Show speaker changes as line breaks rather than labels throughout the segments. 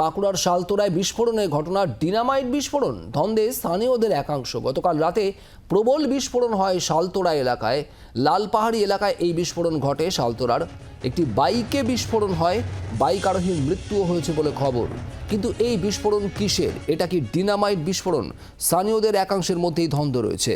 বাঁকুড়ার শালতোরায় বিস্ফোরণের ঘটনা ডিনামাইট বিস্ফোরণ। ধন্দে স্থানীয়দের একাংশ। গতকাল রাতে প্রবল বিস্ফোরণ হয় শালতোরা এলাকায়। লালপাহাড়ি এলাকায় এই বিস্ফোরণ ঘটে শালতোরার। একটি বাইকে বিস্ফোরণ হয়। বাইক আরোহীর মৃত্যুও হয়েছে বলে খবর। কিন্তু এই বিস্ফোরণ কিসের? এটা কি ডিনামাইট বিস্ফোরণ? স্থানীয়দের একাংশের মধ্যেই ধন্দ রয়েছে।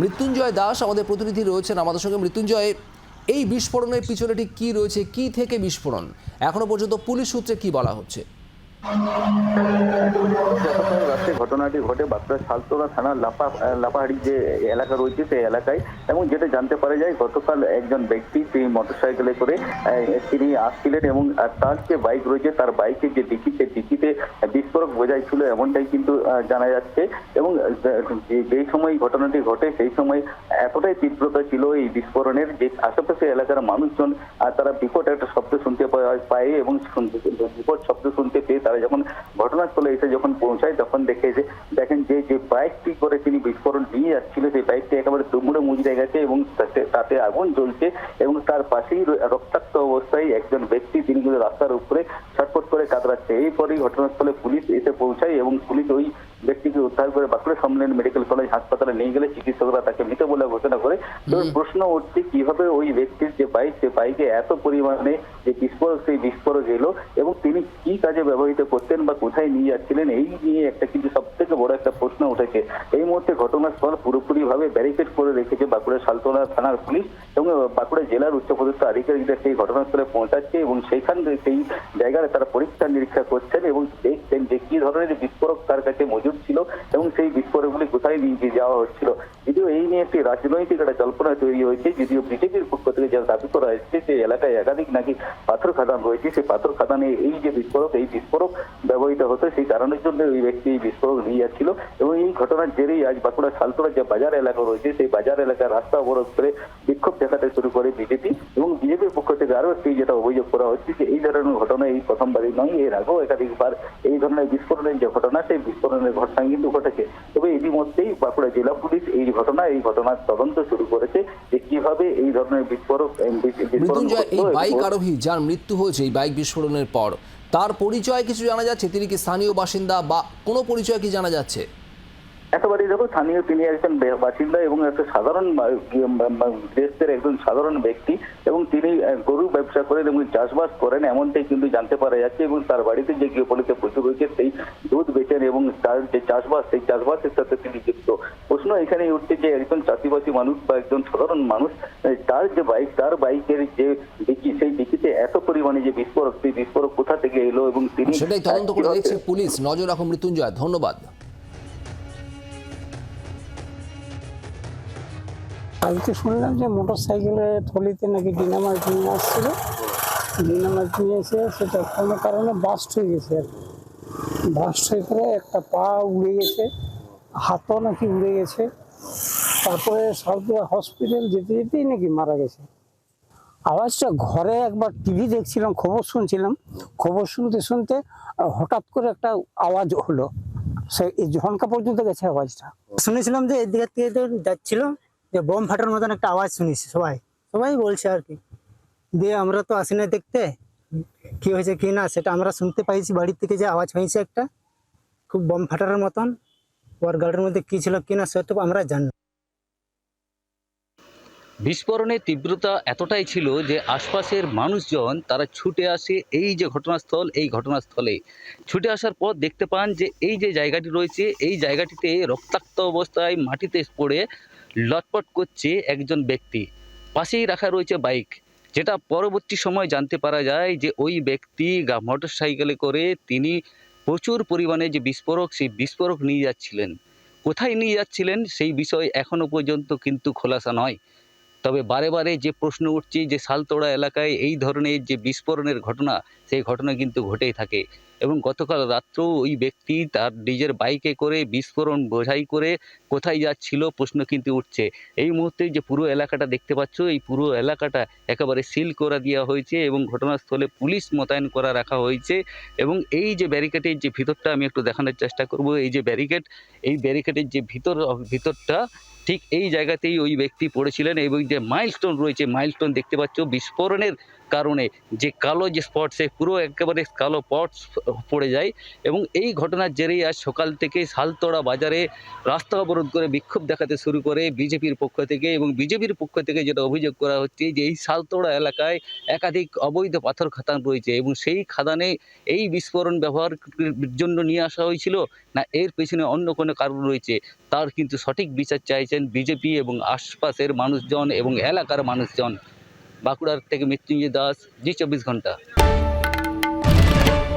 মৃত্যুঞ্জয় দাস আমাদের প্রতিনিধি রয়েছেন আমাদের সঙ্গে। মৃত্যুঞ্জয় এই বিস্ফোরণের পিছনেটি ঠিক কী রয়েছে, কি থেকে বিস্ফোরণ? এখনও পর্যন্ত পুলিশ সূত্রে কি বলা হচ্ছে?
ঘটনাটি ঘটে বাঁকুড়া শালতোরা থানার লাপা, লাপাহাড়ি যে এলাকা রয়েছে সেই এলাকায় এবং যেটা জানতে পারা যায় গতকাল একজন ব্যক্তি তিনি মোটরসাইকেলে করে তিনি আসছিলেন এবং তার যে বাইক রয়েছে তার বাইকের যে ডিকি, সেই ডিকিতে বিস্ফোরক বোঝাই ছিল এমনটাই কিন্তু জানা যাচ্ছে এবং যেই সময় ঘটনাটি ঘটে সেই সময় এতটাই তীব্রতা ছিল এই বিস্ফোরণের যে আশেপাশে এলাকার মানুষজন তারা বিকট একটা শব্দ শুনতে পায়- এবং বিকট শব্দ শুনতে পেয়ে তারা যখন ঘটনাস্থলে এসে যখন পৌঁছায় তখন দেখে যে দেখেন যে যে বাইকটি করে তিনি বিস্ফোরণ নিয়ে যাচ্ছিল সেই বাইকটি একেবারে দুমড়ে মুচড়ে গেছে এবং তাতে তাতে আগুন জ্বলছে এবং তার পাশেই রক্তাক্ত অবস্থায় একজন ব্যক্তি তিনি কিন্তু রাস্তার উপরে ছটফট করে কাতরাচ্ছে। এরপরই ঘটনাস্থলে পুলিশ এসে পৌঁছায় এবং পুলিশ ওই ব্যক্তিকে উদ্ধার করে বাঁকুড়া সম্মেলন মেডিকেল কলেজ হাসপাতালে নিয়ে গেলে চিকিৎসকরা তাকে মৃত বলে ঘোষণা করে। তো প্রশ্ন উঠছে কীভাবে ওই ব্যক্তির যে বাইক সে বাইকে এত পরিমাণে যে বিস্ফোরক সেই বিস্ফোরক এলো এবং তিনি কি কাজে ব্যবহৃত করতেন বা কোথায় নিয়ে যাচ্ছিলেন, এই নিয়ে একটা কিন্তু সব থেকে বড় একটা প্রশ্ন উঠেছে। এই মুহূর্তে ঘটনাস্থল পুরোপুরি ভাবে ব্যারিকেড করে রেখেছে বাঁকুড়া শালতোলা থানার পুলিশ এবং বাঁকুড়া জেলার উচ্চপদস্থ আধিকারিকরা সেই ঘটনাস্থলে পৌঁছাচ্ছে এবং সেইখান সেই জায়গায় তারা পরীক্ষা নিরীক্ষা করছেন এবং দেখছেন যে কি ধরনের বিস্ফোরক তার কাছে মজুদ ছিল এবং সেই বিস্ফোরকগুলি কোথায় নিয়ে যাওয়া হচ্ছিল। যদিও এই নিয়ে একটি রাজনৈতিক একটা জল্পনা তৈরি হয়েছে, যদিও বিজেপির পক্ষ থেকে যা দাবি করা হয়েছে সেই এলাকায় একাধিক নাকি পাথর খাদান রয়েছে, সেই পাথর খাদানে এই যে বিস্ফোরক, এই বিস্ফোরক ব্যবহৃত হতো সেই কারণের জন্য ওই ব্যক্তি এই বিস্ফোরক নিয়ে যাচ্ছিল। এবং এই ঘটনার জেরেই আজ বাঁকুড়া শালতোড়া যে বাজার এলাকা রয়েছে সেই বাজার এলাকার রাস্তা অবরোধ করে বিক্ষোভ দেখাতে শুরু করে বিজেপি এবং বিজেপির পক্ষ থেকে আরও একটি যেটা অভিযোগ করা হচ্ছে যে এই ধরনের ঘটনা এই প্রথমবারই নয় এর আগেও একাধিকবার এই ধরনের বিস্ফোরণের যে ঘটনা সেই বিস্ফোরণের ঘটনা কিন্তু ঘটেছে। তবে ইতিমধ্যেই বাঁকুড়া জেলা পুলিশ এই ঘটনা এই ঘটনার তদন্ত শুরু করেছে যে কীভাবে এই ধরনের বিস্ফোরক
এই বাইক আরোহী যার মৃত্যু হয়েছে এই বাইক বিস্ফোরণের পর তার পরিচয় কিছু জানা যাচ্ছে? তিনি কি স্থানীয় বাসিন্দা বা কোনো পরিচয় কি জানা যাচ্ছে?
একেবারেই দেখো, স্থানীয় তিনি একজন বাসিন্দা এবং একটা সাধারণ দেশের একজন সাধারণ ব্যক্তি এবং তিনি গরু ব্যবসা করেন এবং চাষবাস করেন, এমনটাই কিন্তু জানতে পারা যাচ্ছে এবং তার বাড়িতে যে গৃহপালিত পশু রয়েছে, সেই দুধ বেচেন এবং তার যে চাষবাস, সেই চাষবাসের সাথে তিনি যুক্ত। প্রশ্ন এখানেই উঠছে যে একজন চাষিবাসী মানুষ বা একজন সাধারণ মানুষ তার যে বাইক, তার বাইকের যে ডিকি সেই ডিকিতে এত পরিমাণে যে বিস্ফোরক সেই বিস্ফোরক কোথা থেকে এলো এবং তিনি
সেটাই তদন্ত করে দেখছে। পুলিশ নজর রাখো মৃত্যুঞ্জয় ধন্যবাদ।
কালকে শুনলাম যে মোটর সাইকেলে থলিতে নাকি ডিনামাইট নিয়ে আসছিল। ডিনামাইট নিয়ে এসে সেটা কোনো কারণে বাস্ট হয়ে গেছে আর বাস্ট হয়ে করে একটা পা উড়ে গেছে হাতও নাকি উড়ে গেছে। তারপরে সাউথ হসপিটাল যেতে যেতেই নাকি মারা গেছে। আওয়াজটা ঘরে একবার টিভি দেখছিলাম, খবর শুনছিলাম। খবর শুনতে শুনতে হঠাৎ করে একটা আওয়াজ হলো। সে ঝনকা পর্যন্ত গেছে আওয়াজটা।
শুনেছিলাম যে এদিকে থেকে যাচ্ছিল, যে বোম ফাটার মতন একটা আওয়াজ শুনেছি সবাই। সবাই বলছে আর কি দিয়ে আমরা তো আসি না দেখতে, কি হয়েছে, কি না, সেটা আমরা শুনতে পাইছি, বাড়ির থেকে যে আওয়াজ হয়েছে একটা, খুব বোম ফাটার মতন, ওর গাড়ির মধ্যে কি ছিল, কি না সেটা আমরা জানি।
বিস্ফোরণের তীব্রতা এতটাই ছিল যে আশপাশের মানুষজন তারা ছুটে আসে এই যে ঘটনাস্থল, এই ঘটনাস্থলে। ছুটে আসার পর দেখতে পান যে এই যে জায়গাটি রয়েছে, এই জায়গাটিতে রক্তাক্ত অবস্থায় মাটিতে পড়ে লটপট করছে একজন ব্যক্তি। পাশেই রাখা রয়েছে বাইক। যেটা পরবর্তী সময় জানতে পারা যায় যে ওই ব্যক্তি মোটর সাইকেলে করে তিনি প্রচুর পরিমাণে যে বিস্ফোরক, সেই বিস্ফোরক নিয়ে যাচ্ছিলেন। কোথায় নিয়ে যাচ্ছিলেন সেই বিষয় এখনও পর্যন্ত কিন্তু খোলাসা নয়। তবে বারে বারে যে প্রশ্ন উঠছে যে সালতোড়া এলাকায় এই ধরনের যে বিস্ফোরণের ঘটনা, সেই ঘটনা কিন্তু ঘটেই থাকে। এবং গতকাল রাত্রেও ওই ব্যক্তি তার নিজের বাইকে করে বিস্ফোরণ বোঝাই করে কোথায় যাচ্ছিল প্রশ্ন কিন্তু উঠছে। এই মুহূর্তে যে পুরো এলাকাটা দেখতে পাচ্ছ, এই পুরো এলাকাটা একেবারে সিল করে দেওয়া হয়েছে এবং ঘটনাস্থলে পুলিশ মোতায়েন করা রাখা হয়েছে এবং এই যে ব্যারিকেডের যে ভিতরটা আমি একটু দেখানোর চেষ্টা করব, এই যে ব্যারিকেড, এই ব্যারিকেডের যে ভিতর, ভিতরটা ঠিক এই জায়গাতেই ওই ব্যক্তি পড়েছিলেন এবং যে মাইলস্টোন রয়েছে, মাইলস্টোন দেখতে পাচ্ছ বিস্ফোরণের
কারণে। যে কালো যে স্পট সে পুরো একেবারে কালো পটস পড়ে যায় এবং এই ঘটনার জেরেই আজ সকাল থেকে শালতোড়া বাজারে রাস্তা অবরোধ করে বিক্ষোভ দেখাতে শুরু করে বিজেপির পক্ষ থেকে এবং বিজেপির পক্ষ থেকে যেটা অভিযোগ করা হচ্ছে যে এই শালতোড়া এলাকায় একাধিক অবৈধ পাথর খাদান রয়েছে এবং সেই খাদানে এই বিস্ফোরণ ব্যবহার জন্য নিয়ে আসা হয়েছিল না এর পেছনে অন্য কোনো কারণ রয়েছে? তার কিন্তু সঠিক বিচার চাইছেন বিজেপি এবং আশপাশের মানুষজন এবং এলাকার মানুষজন। বাঁকুড়ার থেকে মৃত্যুঞ্জয় দাস, জি চব্বিশ ঘণ্টা।